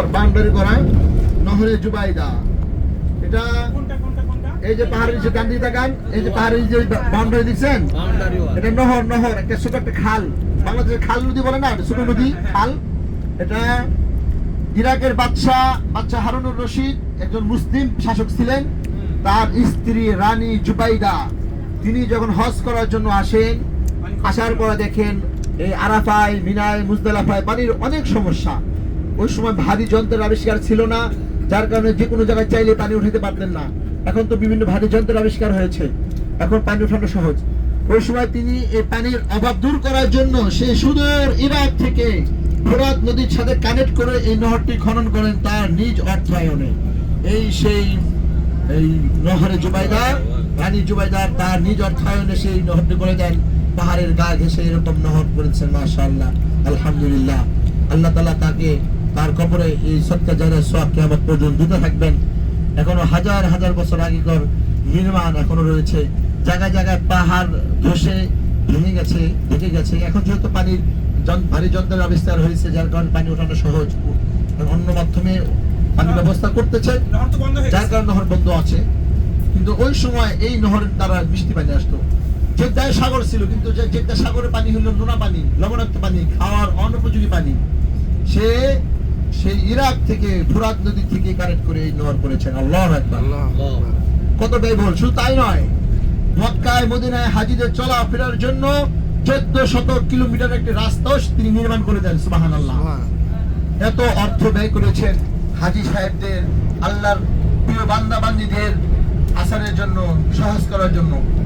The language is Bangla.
নহর বাউন্ডারি করা নহরে জুবাইদা এটা কোনটা কোনটা কোনটা? এই যে পাহাড়ের নিচে ডান দিকে তাকান এই যে পাহাড়ের যে বাউন্ডারি দিচ্ছেন এটা নহর নহর একটা ছোট একটা খাল। বাংলাদেশের খাল নদী বলে না ছোট নদী খাল। এটা ইরাকের বাদশাহ বাদশাহ হারুনুর রশিদ একজন মুসলিম শাসক ছিলেন। তার স্ত্রী রানী জুবাইদা তিনি যখন হজ করার জন্য আসেন আসার পরে দেখেন এই আরাফায় মিনায় মুজদালাফায় পানির অনেক সমস্যা। ওই সময় ভারী যন্ত্রের আবিষ্কার ছিল না, যার কারণে যে কোনো জায়গায় চাইলে পানি উঠাতে পারতেন না। এখন তো বিভিন্ন ভারী যন্ত্রের আবিষ্কার হয়েছে। এখন পানি উঠানো সহজ। ওই সময় তিনি এই পানির অভাব দূর করার জন্য সে সুদূর ইরাক থেকে ফোরাত নদীর সাথে কানেক্ট করে এই নহরটি খনন করেন তার নিজ অর্থায়নে। এই সেই, এই নহরে জুবাইদার, রানী জুবাইদার তার নিজ অর্থায়নে সেই নহরটি করে দেন। পাহাড়ের গা ঘেসে এরকম নহর করেছেন, মাশাআল্লাহ, আলহামদুলিল্লাহ। আল্লাহ তালা তাকে তার কবরে এই সৎকা জায়গায় সোয়াব কিয়ামত পর্যন্ত দিতে থাকবেন। এখনও হাজার হাজার বছর আগেকার নির্মাণ এখনও রয়েছে। জায়গায় জায়গায় পাহাড় ধসে ভেঙে গেছে, ঢেকে গেছে। এখন যেহেতু পানির ভারী যন্ত্রের আবিষ্কার হয়েছে, যার কারণে পানি ওঠানো সহজ। অন্য মাধ্যমে পানি ব্যবস্থা করতেছে, যার কারণে নহর বন্ধ আছে। কিন্তু ওই সময় এই নহরের দ্বারা বৃষ্টি পানি আসতো। জেদ্দায় সাগর ছিল, কিন্তু জেদ্দা সাগরের পানি হলো নোনা পানি, লবণাক্ত পানি, খাওয়ার অনুপযোগী পানি। সে সেই ইরাক থেকে ফুরাত নদী থেকে কানেক্ট করে এই নহর করেছেন। আল্লাহ কত ব্যয়বহুল। শুধু তাই নয় মক্কায় মদিনায় হাজিদের চলা ফেরার জন্য চোদ্দ শত কিলোমিটার একটি রাস্তাও তিনি নির্মাণ করে দেন সুবাহান আল্লাহ এত অর্থ ব্যয় করেছেন হাজি সাহেবদের আল্লাহর প্রিয় বান্দা বান্দিদের আসারের জন্য সহজ করার জন্য।